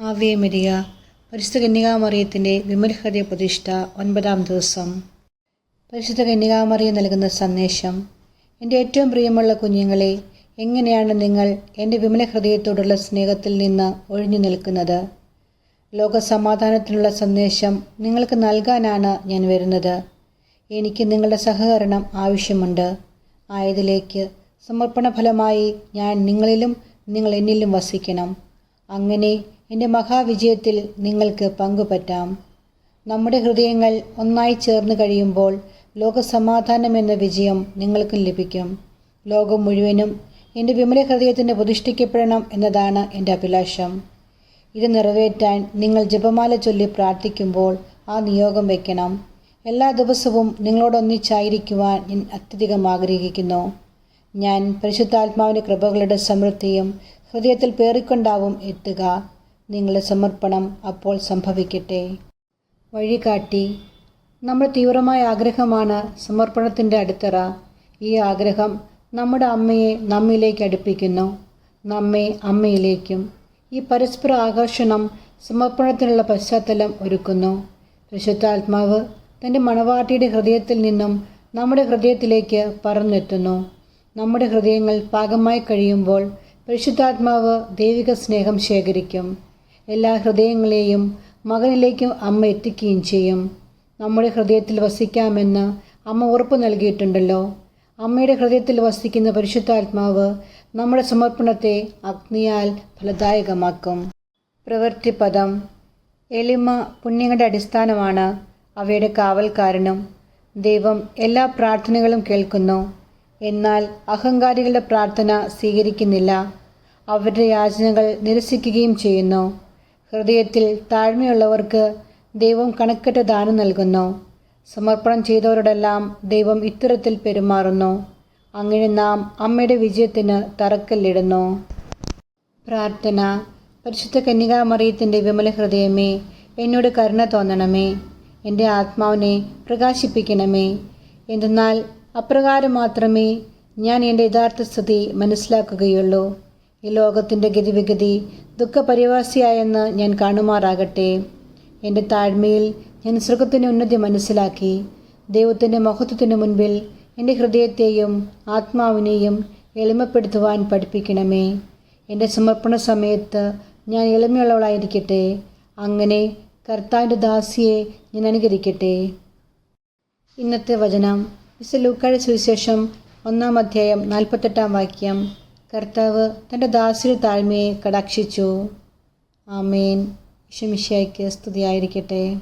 Ave Maria പരിശുദ്ധ കന്യകാമറിയത്തിന്റെ വിമലഹൃദയ പ്രതിഷ്ഠ ഒൻപതാം ദിവസം. പരിശുദ്ധ കന്യകാമറിയ നൽകുന്ന സന്ദേശം എന്റെ ഏറ്റവും പ്രിയമുള്ള കുഞ്ഞുങ്ങളെ എങ്ങനെയാണ് നിങ്ങൾ എന്റെ വിമല ഹൃദയത്തോടുള്ള സ്നേഹത്തിൽ നിന്ന് ഒഴിഞ്ഞു നിൽക്കുന്നത്? ലോകസമാധാനത്തിനുള്ള സന്ദേശം നിങ്ങൾക്ക് നൽകാനാണ് ഞാൻ വരുന്നത്. എനിക്ക് നിങ്ങളുടെ സഹകരണം ആവശ്യമുണ്ട്. ആയതിലേക്ക് സമർപ്പണ ഫലമായി ഞാൻ നിങ്ങളിലും നിങ്ങൾ എന്നിലും വസിക്കണം. അങ്ങനെ എന്റെ മഹാവിജയത്തിൽ നിങ്ങൾക്ക് പങ്കുപറ്റാം. നമ്മുടെ ഹൃദയങ്ങൾ ഒന്നായി ചേർന്ന് കഴിയുമ്പോൾ ലോകസമാധാനം എന്ന വിജയം നിങ്ങൾക്കും ലഭിക്കും. ലോകം മുഴുവനും എന്റെ വിമല ഹൃദയത്തിന് പ്രതിഷ്ഠിക്കപ്പെടണം എന്നതാണ് എന്റെ അഭിലാഷം. ഇത് നിറവേറ്റാൻ നിങ്ങൾ ജപമാല ചൊല്ലി പ്രാർത്ഥിക്കുമ്പോൾ ആ നിയോഗം വയ്ക്കണം എല്ലാ ദിവസവും നിങ്ങളോടൊന്നിച്ചായിരിക്കുവാൻ ഞാൻ അത്യധികം ആഗ്രഹിക്കുന്നു. ഞാൻ പരിശുദ്ധാത്മാവിന്റെ കൃപകളുടെ സമൃദ്ധിയും ഹൃദയത്തിൽ പേറിക്കൊണ്ടാവും എത്തുക. നിങ്ങളുടെ സമർപ്പണം അപ്പോൾ സംഭവിക്കട്ടെ. വഴികാട്ടി നമ്മൾ തീവ്രമായ ആഗ്രഹമാണ് സമർപ്പണത്തിന്റെ അടിത്തറ. ഈ ആഗ്രഹം നമ്മുടെ അമ്മയെ നമ്മിലേക്ക് അടുപ്പിക്കുന്നു. നമ്മെ അമ്മയിലേക്കും ഈ പരസ്പര ആകർഷണം സമർപ്പണത്തിനുള്ള പശ്ചാത്തലം ഒരുക്കുന്നു. പരിശുദ്ധാത്മാവ് തന്റെ മണവാട്ടിയുടെ ഹൃദയത്തിൽ നിന്നും നമ്മുടെ ഹൃദയത്തിലേക്ക് പറന്നെത്തുന്നു. നമ്മുടെ ഹൃദയങ്ങൾ പാകമായി കഴിയുമ്പോൾ പരിശുദ്ധാത്മാവ് ദൈവിക സ്നേഹം ശേഖരിക്കും. എല്ലാ ഹൃദയങ്ങളെയും മകനിലേക്കും അമ്മ എത്തിക്കുകയും ചെയ്യും. നമ്മുടെ ഹൃദയത്തിൽ വസിക്കാമെന്ന് അമ്മ ഉറപ്പ് നൽകിയിട്ടുണ്ടല്ലോ. അമ്മയുടെ ഹൃദയത്തിൽ വസിക്കുന്ന പരിശുദ്ധാത്മാവ് നമ്മുടെ സമർപ്പണത്തെ അഗ്നിയാൽ ഫലദായകമാക്കും. പ്രവൃത്തിപദം എളിമ പുണ്യങ്ങളുടെ അടിസ്ഥാനമാണ് അവയുടെ കാവൽക്കാരനും. ദൈവം എല്ലാ പ്രാർത്ഥനകളും കേൾക്കുന്നു. എന്നാൽ അഹങ്കാരികളുടെ പ്രാർത്ഥന സ്വീകരിക്കുന്നില്ല. അവരുടെ യാചനകൾ നിരസിക്കുകയും ചെയ്യുന്നു. ഹൃദയത്തിൽ താഴ്മയുള്ളവർക്ക് ദൈവം കണക്കറ്റ ദാനം നൽകുന്നു. സമർപ്പണം ചെയ്തവരോടെല്ലാം ദൈവം ഇത്തരത്തിൽ പെരുമാറുന്നു. അങ്ങനെ നാം അമ്മയുടെ വിജയത്തിന് തറക്കല്ലിടുന്നു. പ്രാർത്ഥന. പരിശുദ്ധ കന്യകാമറിയത്തിന്റെ വിമല ഹൃദയമേ എന്നോട് കരുണ തോന്നണമേ. എന്റെ ആത്മാവിനെ പ്രകാശിപ്പിക്കണമേ. എന്തെന്നാൽ അപ്രകാരം മാത്രമേ ഞാൻ എന്റെ യഥാർത്ഥ സ്ഥിതി മനസ്സിലാക്കുകയുള്ളൂ. ഈ ലോകത്തിന്റെ ഗതിവിഗതി ദുഃഖപരിവാസിയായെന്ന് ഞാൻ കാണുമാറാകട്ടെ. എന്റെ താഴ്മയിൽ ഞാൻ സുഖത്തിന്റെ ഉന്നതി മനസ്സിലാക്കി ദൈവത്തിന്റെ മഹത്വത്തിനു മുൻപിൽ എന്റെ ഹൃദയത്തെയും ആത്മാവിനെയും എളിമപ്പെടുത്തുവാൻ പഠിപ്പിക്കണമേ. എന്റെ സമർപ്പണ സമയത്ത് ഞാൻ എളിമയുള്ളവളായിരിക്കട്ടെ. അങ്ങനെ കർത്താവിന്റെ ദാസിയെ ഞാൻ അനുകരിക്കട്ടെ. ഇന്നത്തെ വചനം. വിശ സുവിശേഷം ഒന്നാം അധ്യായം നാൽപ്പത്തെട്ടാം വാക്യം. കർത്താവ് തന്റെ ദാസിയുടെ താഴ്മയെ കടാക്ഷിച്ചു. ആമേൻ. വിഷമിഷയ്ക്ക് സ്തുതിയായിരിക്കട്ടെ.